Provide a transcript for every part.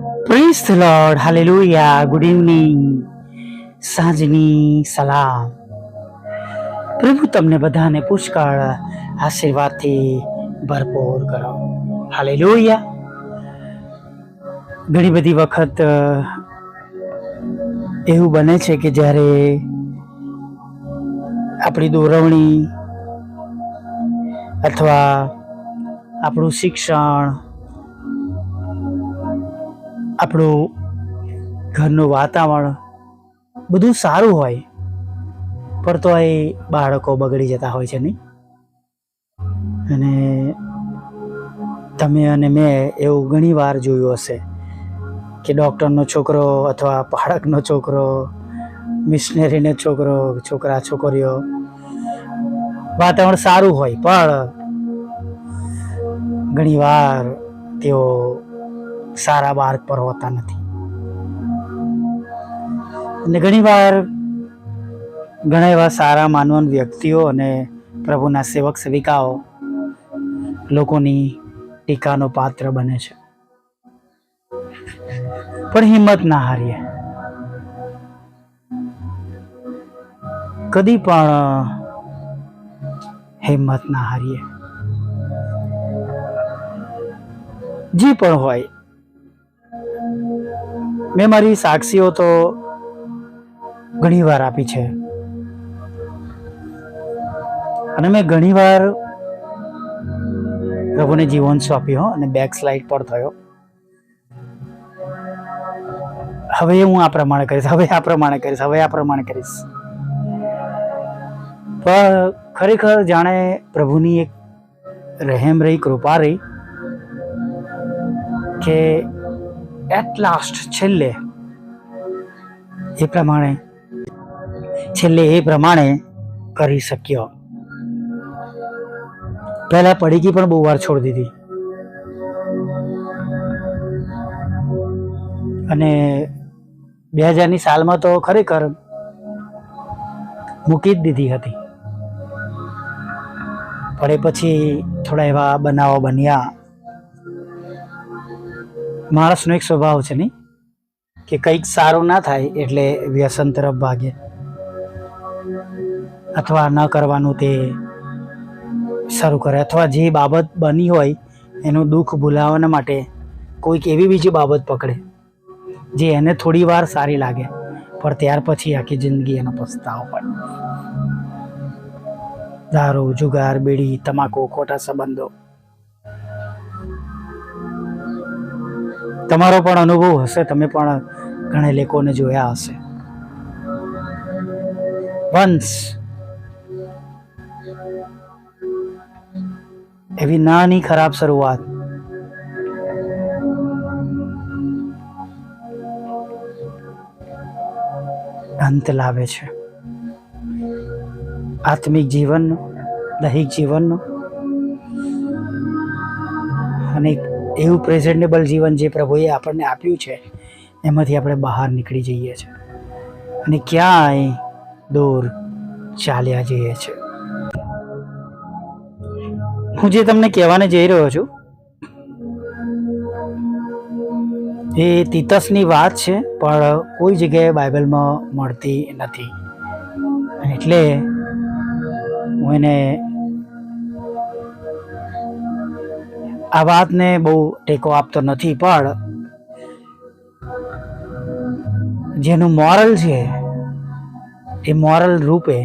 Praise the lord hallelujah good evening સાંજની સલામ. પ્રભુ તમને બધાને પુષ્કળ આશીર્વાદથી ભરપૂર કરો. હાલેલુયા ઘણી બધી વખત એવું બને છે કે જ્યારે આપણી દોરવણી અથવા આપણું શિક્ષણ આપણું ઘરનું વાતાવરણ બધું સારું હોય, પણ તો એ બાળકો બગડી જતા હોય છે નહીં. અને તમે અને મેં એવું ઘણી વાર જોયું હશે કે ડૉક્ટરનો છોકરો અથવા બાળકનો છોકરો, મિશનરીનો છોકરો, છોકરા, છોકરીઓ, વાતાવરણ સારું હોય, પણ ઘણીવાર તેઓ સારા માર્ગ પર હોતા નથી. અને ઘણીવાર ઘણા એવા સારા માનવાન વ્યક્તિઓ અને પ્રભુના સેવક સેવિકાઓ લોકોની ટીકાનો પાત્ર બને છે. પણ હિંમત ના હારીએ. કદી પણ હિંમત ના હારીએ. જે પણ હોય મેં મારી સાક્ષીઓ તો ઘણી વાર આપી છે. અને મેં ઘણી વાર પ્રભુને જીવન સોંપ્યો અને બેક સ્લાઇડ પર થયો. હવે હું આ પ્રમાણે કરીશ, હવે આ પ્રમાણે કરીશ, હવે આ પ્રમાણે કરીશ. પણ ખરેખર જાણે પ્રભુની એક રહેમ રહી, કૃપા રહી કે એટ લાસ્ટ છેલ્લે. એ પ્રમાણે, છેલ્લે એ પ્રમાણે કરી શક્યો. પહેલા પડીકી પણ બહુ વાર છોડી દીધી. અને બે હજારની સાલમાં તો ખરેખર મૂકી જ દીધી હતી. પણ એ પછી થોડા એવા બનાવો બન્યા. માણસનો એક સ્વભાવ છે નહીં, કે કંઈક સારું ના થાય એટલે વ્યસન તરફ ભાગે. અથવા ન કરવાનું તે શરૂ કરે. અથવા જે બાબત બની હોય એનું દુઃખ ભૂલાવવાના માટે કોઈક એવી બીજી બાબત પકડે, જે એને થોડી વાર સારી લાગે, પણ ત્યાર પછી આખી જિંદગી એનો પસ્તાવો પડે. દારૂ, જુગાર, બીડી, તમાકુ, ખોટા સંબંધો. તમારો પણ અનુભવ હશે, તમે પણ ઘણા લોકોને જોયા હશે. વંશ. એવી નાની ખરાબ શરૂઆત. અંત લાવે છે. આત્મિક જીવનનો, દૈહિક જીવનનો, અને એવું પ્રેઝન્ટેબલ જીવન જે પ્રભુએ આપણને આપ્યું છે, એમાંથી આપણે બહાર નીકળી જઈએ છીએ. અને ક્યાંય દૂર ચાલ્યા જઈએ છીએ. હું જે તમને કહેવાને જઈ રહ્યો છું, એ તીતસની વાત છે, પણ કોઈ જગ્યાએ બાઇબલમાં મળતી નથી. એટલે હું એને આ વાતને બહુ ટેકો આપતો નથી, પણ જેનું મોરલ છે, એ મોરલ રૂપે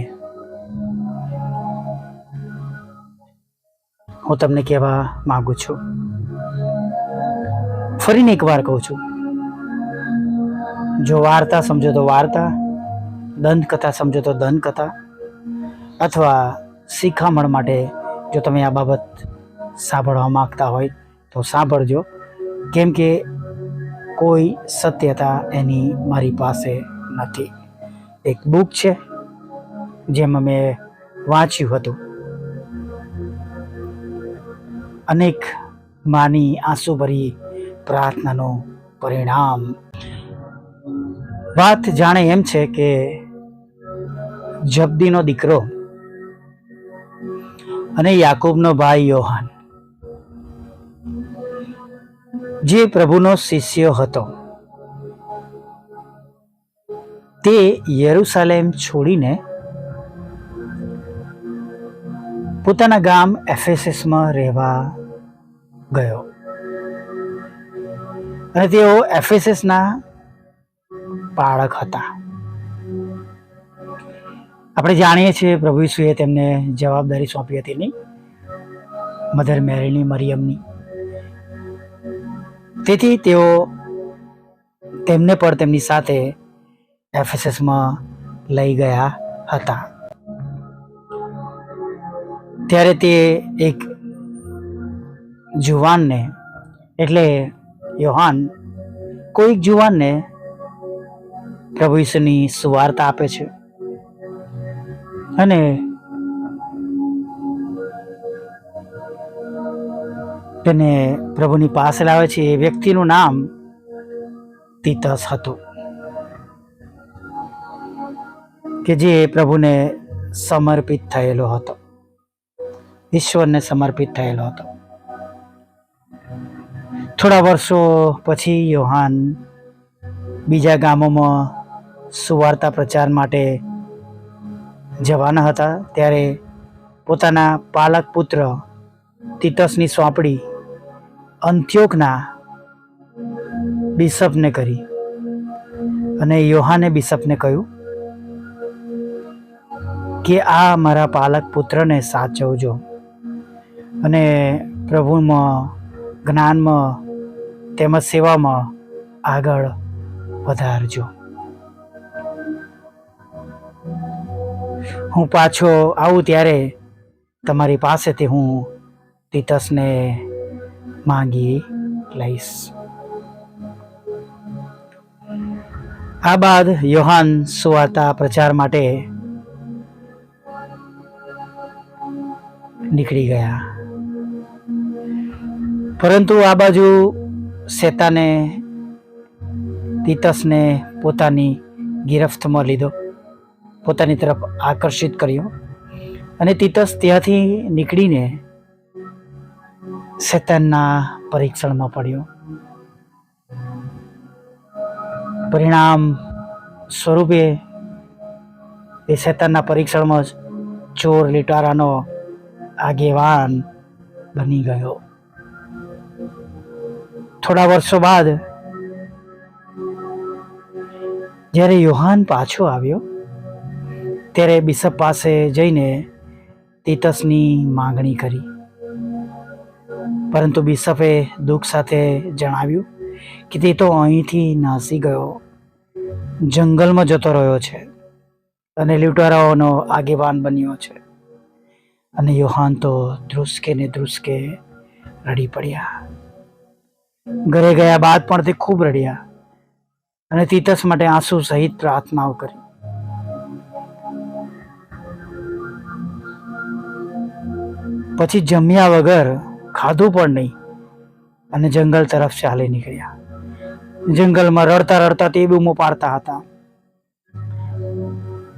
હું તમને કહેવા માંગુ છું. ફરીને એકવાર કહું છું. જો વાર્તા સમજો તો વાર્તા, દંતકથા સમજો તો દંતકથા, અથવા શિખામણ માટે જો તમે આ બાબત સાંભળવા માંગતા હોય તો સાંભળજો. કેમ કે કોઈ સત્યતા એની મારી પાસે નથી. એક બુક છે, જેમાં મેં વાંચ્યું હતું. અનેક માની આંસુભરી પ્રાર્થનાનું પરિણામ. વાત જાણે એમ છે કે જબદીનો દીકરો અને યાકૂબનો ભાઈ યોહાન. જે પ્રભુનો શિષ્ય હતો. તે યરુસાલેમ છોડીને પોતાના ગામ એફેસસમાં રહેવા ગયો. અને તેઓ એફેસસના પાળક હતા. આપણે જાણીએ છીએ પ્રભુ ઈસુએ તેમને જવાબદારી સોંપી હતી નહીં મધર મેરીની, મરિયમની. તેથી તેઓ તેમને પણ તેમની સાથે એફએસએસમાં લઈ ગયા હતા. ત્યારે તે એક જુવાનને, એટલે યોહાન, કોઈક જુવાનને પ્રભુ ઈસુની સુવાર્તા આપે છે. અને તેને પ્રભુની પાસે લાવે છે. એ વ્યક્તિનું નામ તીતસ હતું. કે જે પ્રભુને સમર્પિત થયેલો હતો. ઈશ્વરને સમર્પિત થયેલો હતો. થોડા વર્ષો પછી યોહાન બીજા ગામોમાં સુવાર્તા પ્રચાર માટે જવાના હતા. ત્યારે પોતાના પાલક પુત્ર તીતસની સોંપડી અંત્યોકના બિશપને કરી. અને યોહાને બિશપને કહ્યું, કે આ મારા પાલક પુત્રને સાચવજો. અને પ્રભુમાં, જ્ઞાનમાં, તેમજ સેવામાં આગળ વધારજો. હું પાછો આવું ત્યારે તમારી પાસેથી હું તીતસને માંગી લઈશ. આ બાદ યોહાન સુવાર્તા પ્રચાર માટે નીકળી ગયા. પરંતુ આ બાજુ શેતાને, તીતસને પોતાની ગિરફ્તમાં લીધો, પોતાની તરફ આકર્ષિત કર્યો અને તીતસ ત્યાંથી નીકળીને શેતાનના પરીક્ષણમાં પડ્યો. પરિણામ સ્વરૂપે એ શેતાનના પરીક્ષણમાં જ ચોર લીટારાનો આગેવાન બની ગયો. થોડા વર્ષો બાદ જ્યારે યોહાન પાછો આવ્યો, ત્યારે બિશપ પાસે જઈને તીતસની માંગણી કરી. પરંતુ બિશપે દુઃખ સાથે જણાવ્યું કે તે તો અહીંથી નાસી ગયો, જંગલમાં જતો રહ્યો છે અને લૂંટારાઓનો આગેવાન બન્યો છે. અને યોહાન તો ધ્રુસકે ને ધ્રુસકે રડી પડ્યા. ઘરે ગયા બાદ પણ તે ખૂબ રડ્યા અને તીતસ માટે આંસુ સહિત પ્રાર્થનાઓ કરી. પછી જમ્યા વગર ખાધું પણ નહીં. અને જંગલ તરફ ચાલી નીકળ્યા. જંગલમાં રડતા રડતા તે બૂમો પાડતા હતા.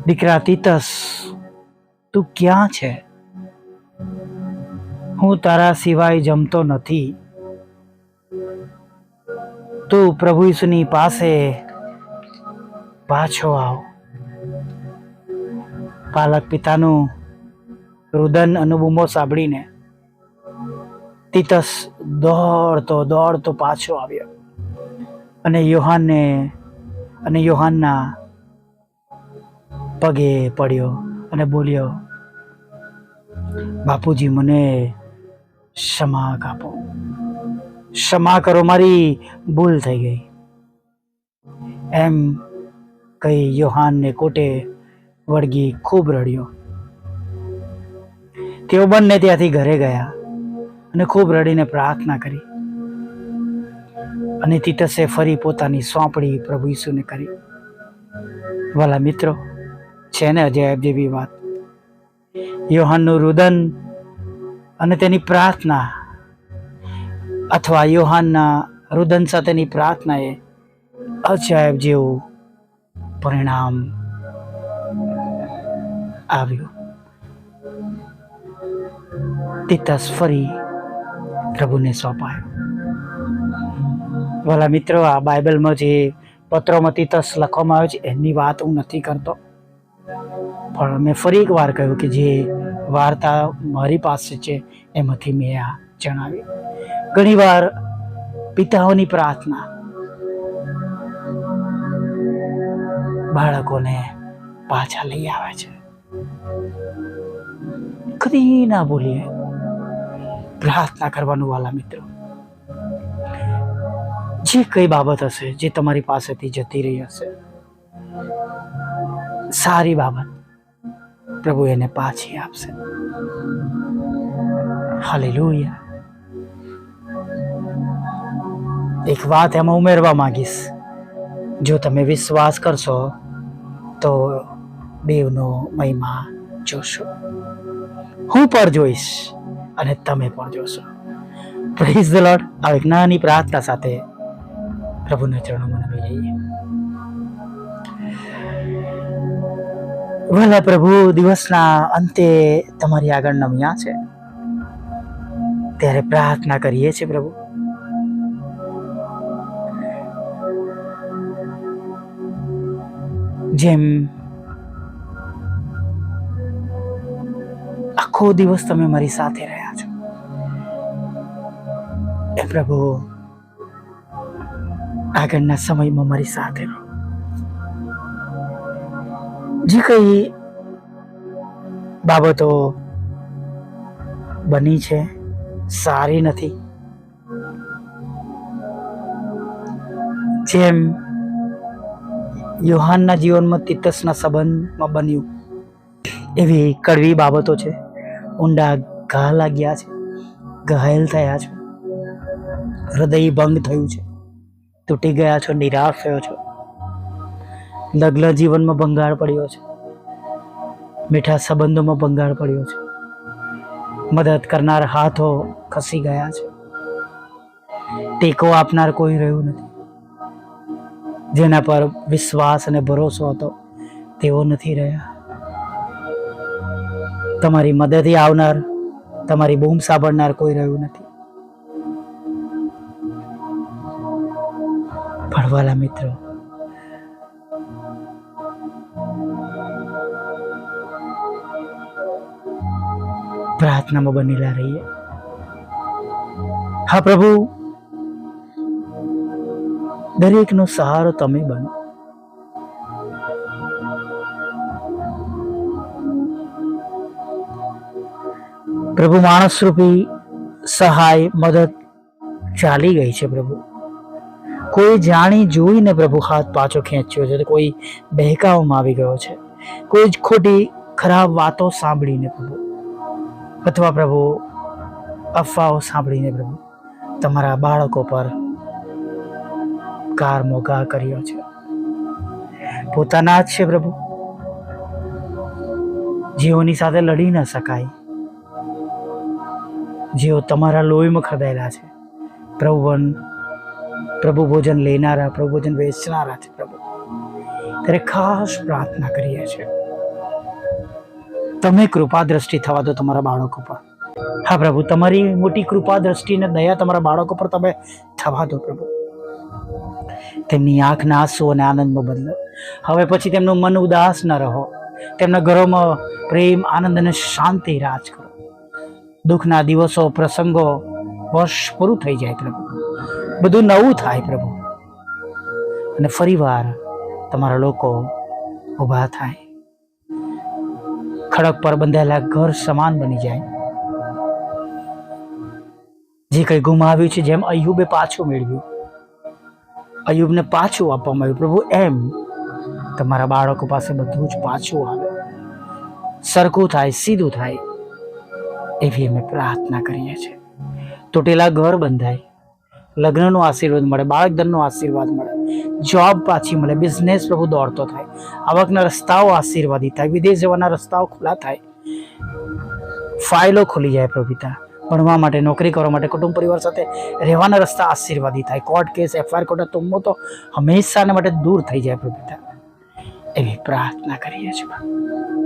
દીકરા તીતસ, તું ક્યાં છે? હું તારા સિવાય જમતો નથી. તું પ્રભુ ઈસુની પાસે પાછો આવ. પાલક પિતાનું રુદન અનુબૂમો સાંભળીને તીતસ દોડતો દોડતો પાછો આવ્યો. અને યોહાનને, અને યોહાનના પગે પડ્યો અને બોલ્યો, બાપુજી, મને ક્ષમા કાપો. ક્ષમા કરો, મારી ભૂલ થઈ ગઈ. એમ કહી યોહાનને કોટે વળગી ખૂબ રડ્યો. તેઓ બંને ત્યાંથી ઘરે ગયા. અને ખૂબ રડીને પ્રાર્થના કરી. અને તીતસે ફરી પોતાની સોંપડી પ્રભુ ઈસુને કરી. વાલા મિત્રો, છે ને અજયબ જેવી વાત? યોહાનનું રુદન અને તેની પ્રાર્થના અથવા યોહાનના રુદન સાથેની પ્રાર્થનાએ અજાયબ જેવું પરિણામ આવ્યું. તીતસ ફરી પ્રભુને સોંપાયો. વાલા મિત્રો, આ બાઇબલમાં જે પત્રોમાંથી તસ લખવામાં આવે છે, એની વાત હું નથી કરતો. પણ મેં ફરી એક વાર કહ્યું કે જે વાર્તા મારી પાસે છે, એમાંથી મેં આ જણાવી. ઘણીવાર પિતાઓની પ્રાર્થના બાળકોને પાછા લઈ આવે છે. કદી ના ભૂલીએ. પ્રાર્થના કરવાનું વાલા મિત્રો. જે કઈ બાબત હશે, જે તમારી પાસેથી જતી રહી હશે, સારી બાબત પ્રભુ એને પાછી આપશે. હાલેલુયા. એક વાત એમાં ઉમેરવા માંગીશ. જો તમે વિશ્વાસ કરશો, તો દેવનો મહિમા જોશો. હું પણ જોઈશ. અને તમે પણ જોશો. પ્રેઝ ધ લોર્ડ આ નાની પ્રાર્થના સાથે પ્રભુના ચરણોમાં નમી જઈએ વહેલા પ્રભુ, દિવસના અંતે તમારી આગળ નમ્યા છે. ત્યારે પ્રાર્થના કરીએ છીએ પ્રભુ. જેમ આખો દિવસ તમે મારી સાથે રહ્યા છો. એ પ્રભુ, આગળના સમયમાં મારી સાથે રહો. જે કઈ બાબતો બની છે, સારી નથી. જેમ યુહાનના જીવનમાં તિતસના સંબંધમાં બન્યું, એવી કડવી બાબતો છે. ઊંડા ઘા લાગ્યા છે, ઘાયલ થયા છો. હૃદય ભંગ થયું છે, તૂટી ગયા છો, નિરાશ થયો છો. લગ્ન જીવનમાં ભંગાર પડ્યો છે, મીઠા સંબંધોમાં ભંગાર પડ્યો છે. મદદ કરનાર હાથો ખસી ગયા છે. ટેકો આપનાર કોઈ રહ્યું નથી. જેના પર વિશ્વાસ અને ભરોસો હતો, તેઓ નથી રહ્યા. તમારી મદદથી આવનાર, તમારી બૂમ સાંભળનાર કોઈ રહ્યું નથી. ભણવાલા મિત્રો, પ્રાર્થનામાં બનેલા રહીએ. હા પ્રભુ, દરેકનો સહારો તમે બનો. પ્રભુ માણસરૂપી સહાય, મદદ ચાલી ગઈ છે પ્રભુ. કોઈ જાણી જોઈને પ્રભુ હાથ પાછો ખેંચ્યો છે કોઈ બહેકાવમાં આવી ગયો છે. કોઈ જ ખોટી, ખરાબ વાતો સાંભળીને પ્રભુ. અથવા પ્રભુ અફવાઓ સાંભળીને પ્રભુ તમારા બાળકો પર કાર મોગા કર્યો છે. પોતાના જ છે પ્રભુ. જીવોની સાથે લડી ન શકાય. જેઓ તમારા લોહીમાં ખરદાયેલા છે. પ્રભુવન, પ્રભુ ભોજન લેનારા, પ્રભુ ભોજન વેચનારા છે પ્રભુ. ત્યારે ખાસ પ્રાર્થના કરીએ છીએ. તમે કૃપા દ્રષ્ટિ થવા દો તમારા બાળકો પર. હા પ્રભુ, તમારી મોટી કૃપા દ્રષ્ટિ અને દયા તમારા બાળકો પર તમે થવા દો પ્રભુ. તેમની આંખના આંસુ અને આનંદમાં બદલો. હવે પછી તેમનું મન ઉદાસ ન રહો. તેમના ઘરોમાં પ્રેમ, આનંદ અને શાંતિ રાજ કરો. દુઃખના દિવસો, પ્રસંગો વર્ષ પૂરું થઈ જાય પ્રભુ. બધું નવું થાય પ્રભુ. અને ફરીવાર તમારા લોકો ઊભા થાય. ખડક પર બંધાયેલા ઘર સમાન બની જાય. જે કંઈ ગુમાવ્યું છે, જેમ અયુબે પાછું મેળવ્યું. અયુબને પાછું આપવામાં આવ્યું. પ્રભુ, એમ તમારા બાળકો પાસે બધું જ પાછું આવે. સરખું થાય, સીધું થાય. એવી અમે પ્રાર્થના કરીએ છીએ. તૂટેલા ઘર બંધાય, લગ્નનો આશીર્વાદ મળે, બાળકધનનો આશીર્વાદ મળે જોબ પાછી મળે બિઝનેસ પ્રભુ દોડતો થાય, આવકના રસ્તાઓ આશીર્વાદી થાય, વિદેશ જવાના રસ્તાઓ ખુલ્લા થાય. ફાઇલો ખુલી જાય પ્રભુતા, ભણવા માટે, નોકરી કરવા માટે, કુટુંબ પરિવાર સાથે રહેવાના રસ્તા આશીર્વાદી થાય. કોર્ટ કેસ, એફઆઈઆર કોર્ટ તુમ્મો તો હંમેશાને માટે દૂર થઈ જાય પ્રભુતા. એવી પ્રાર્થના કરીએ છીએ.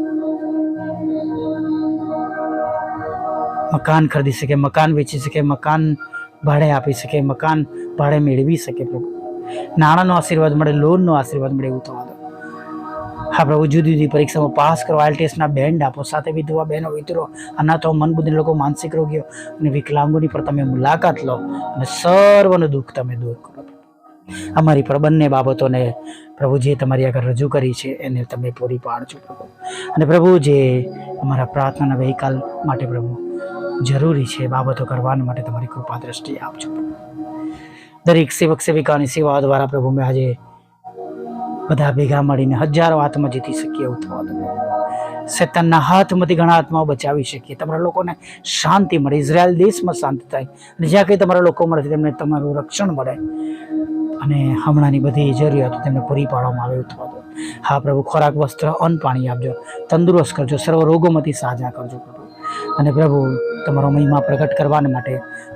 મકાન ખરીદી શકે, મકાન વેચી શકે, મકાન ભાડે આપી શકે, મકાન ભાડે મેળવી શકે પ્રભુ. નાણાંનો આશીર્વાદ મળે, લોનનો આશીર્વાદ મળે એવું થવા દો. હા પ્રભુ, જુદી જુદી પરીક્ષામાં પાસ કરો આઈલ બેન્ડ આપો, સાથે વિધવા બહેનો વિતરો અનાથો, મનબુદ્ધિ લોકો, માનસિક રોગીઓ અને વિકલાંગોની પર તમે મુલાકાત લો અને સર્વનું દુઃખ તમે દૂર કરો અમારી પર બંને બાબતોને પ્રભુ જે તમારી આગળ રજૂ કરી છે એને તમે પૂરી પાડજો પ્રભુ. અને પ્રભુ જે અમારા પ્રાર્થનાના વહીકાલ માટે પ્રભુ જરૂરી છે બાબતો કરવા માટે તમારી કૃપા દ્રષ્ટિ આપજો. દરેક સેવક સેવિકાની સેવા દ્વારા પ્રભુ મેં આજે બધા ભેગા મળીને હજારો આત્મા જીતી શકીએ એવું થવા દો. શેતાનના હાથમાંથી ઘણા આત્માઓ બચાવી શકીએ. તમારા લોકોને શાંતિ મળે. ઇઝરાયલ દેશમાં શાંતિ થાય. અને જ્યાં કંઈ તમારા લોકો મળે તેમને તમારું રક્ષણ મળે. અને હમણાંની બધી જરૂરિયાતો તેમને પૂરી પાડવામાં આવે એવું થવા દો. હા પ્રભુ, ખોરાક, વસ્ત્ર, અન્ન, પાણી આપજો. તંદુરસ્ત કરજો. સર્વ રોગોમાંથી સાજા કરજો પ્રભુ. અને પ્રભુ તમારો મહિમા પ્રગટ કરવાને માટે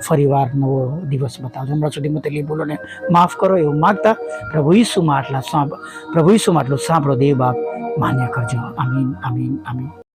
ફરીવાર નવો દિવસ બતાવજો. હમણાં સુધી તકલીફ ને માફ કરો એવું માગતા પ્રભુ ઈસુમાં આટલા સાંભ પ્રભુ ઈસુમાં આટલું સાંભળો, દેવ બાપ માન્ય કરજો. આમીન આમીન આમીન.